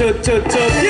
จดจ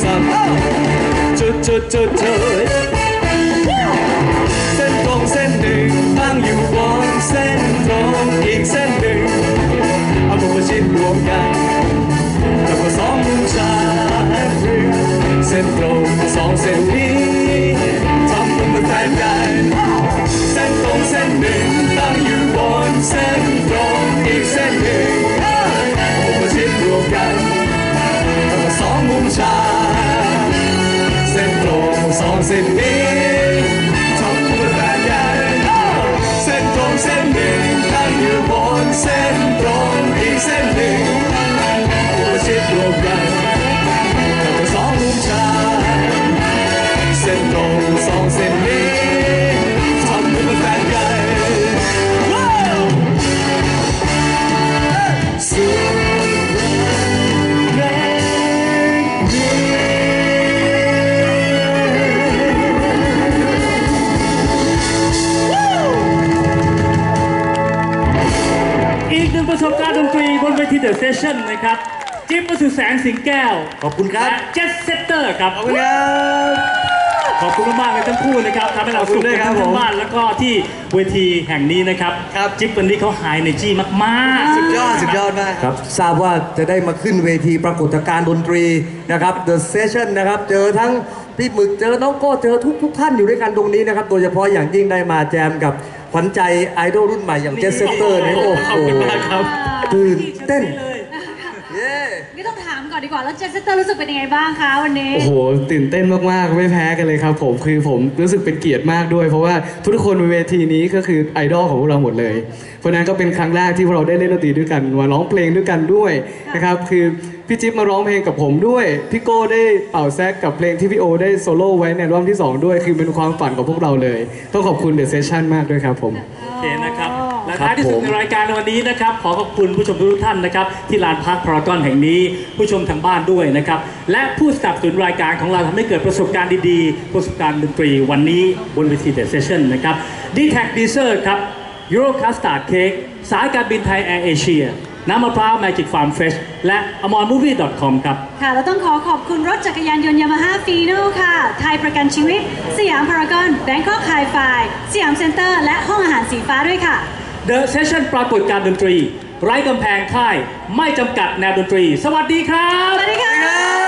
สับจุดจุดจุดจุดเส้นตรงเส้นหนึ่งตั้งอยู่บนเส้นตรงอีกเส้นหนึ่งเอามาประชิดรวมกันแล้วก็สองมุมชาหรือเส้นตรงสองเส้นนี้ สอ อีกหนึ่งประสบการณ์ดนตรีบนเวทีเดอะเซสชั่นนะครับ จิ๊บประสุแสงสิงแก้วขอบคุณครับ และเจสเซตเตอร์ครับขอบคุณครับ ขอบคุณมากๆเลยทั้งคู่นะครับทำให้เราสุขขอบคุณด้วยกันครับทั้ผมงบ้านแล้วก็ที่เวทีแห่งนี้นะครับ ครับ จิ๊บวันนี้เขาไฮในจีมากๆ สุดยอด สุดยอดมาก ครับทราบว่าจะได้มาขึ้นเวทีปรากฏการณ์ดนตรีนะครับ The Session นะครับ เจอทั้งพี่หมึกเจอน้องโก้เจอทุกทุกท่านอยู่ด้วยกันตรงนี้นะครับ โดยเฉพาะอย่างยิ่งได้มาแจมกับ ขวัญใจไอดอลรุ่นใหม่อย่างเจสเซเตอร์นี่โอ้ขอบโหคุณมากครับตื่นเต้นเย้ไม่ต้ องถามก่อนดีกว่า แล้วเจสเตอร์รู้สึกเป็นยังไงบ้างคะวันนี้ โอ้โห ตื่นเต้นมาก ๆ ไม่แพ้กันเลยครับผม คือผมรู้สึกเป็นเกียรติมากด้วย เพราะว่าทุกๆคนบนเวทีนี้ก็คือไอดอลของพวกเราหมดเลย เพราะฉะนั้นก็เป็นครั้งแรกที่พวกเราได้เล่นดนตรีด้วยกันมาร้องเพลงด้วยกันด้วยนะครับ คือพี่จิ๊บมาร้องเพลงกับผมด้วย พี่โก้ได้เป่าแซกกับเพลงที่พี่โอได้โซโล่ไว้ในอัลบั้มที่ 2 ด้วย คือเป็นความฝันของพวกเราเลย ต้องขอบคุณเดอะเซสชั่นมากด้วยครับผม โอเคนะครับ และครับท้ายที่สุดผมในรายการในวันนี้นะครับ ขอขอบคุณผู้ชมทุกท่านนะครับ ที่ลานพักพารากอนแห่งนี้ผู้ชมทางบ้านด้วยนะครับ และผู้สนับสนุนรายการของเราทำให้เกิดประสบการณ์ดีๆ ประสบการณ์ดนตรีวันนี้บนเวทีเดอะเซสชั่นนะครับดีแท็กดีเซอร์ครับยูโรคัสตาร์ดเค้กสายการบินไทยแอร์เอเชียน้ำมะพร้าวแมจิกฟาร์มเฟรชและ a m o r m o v i e c o m ครับ ค่ะเราต้องขอขอบคุณรถจักรยานยนต์ยามาฮ่าฟีโน่ค่ะ ไทยประกันชีวิต สยามพารากอนแบงคอกไฮไฟสยามเซ็นเตอร์ และห้องอาหารสีฟ้าด้วยค่ะ The Session ปรากฏการดนตรี ไร้กำแพงค่าย ไม่จำกัดแนวดนตรี สวัสดีครับ สวัสดีค่ะ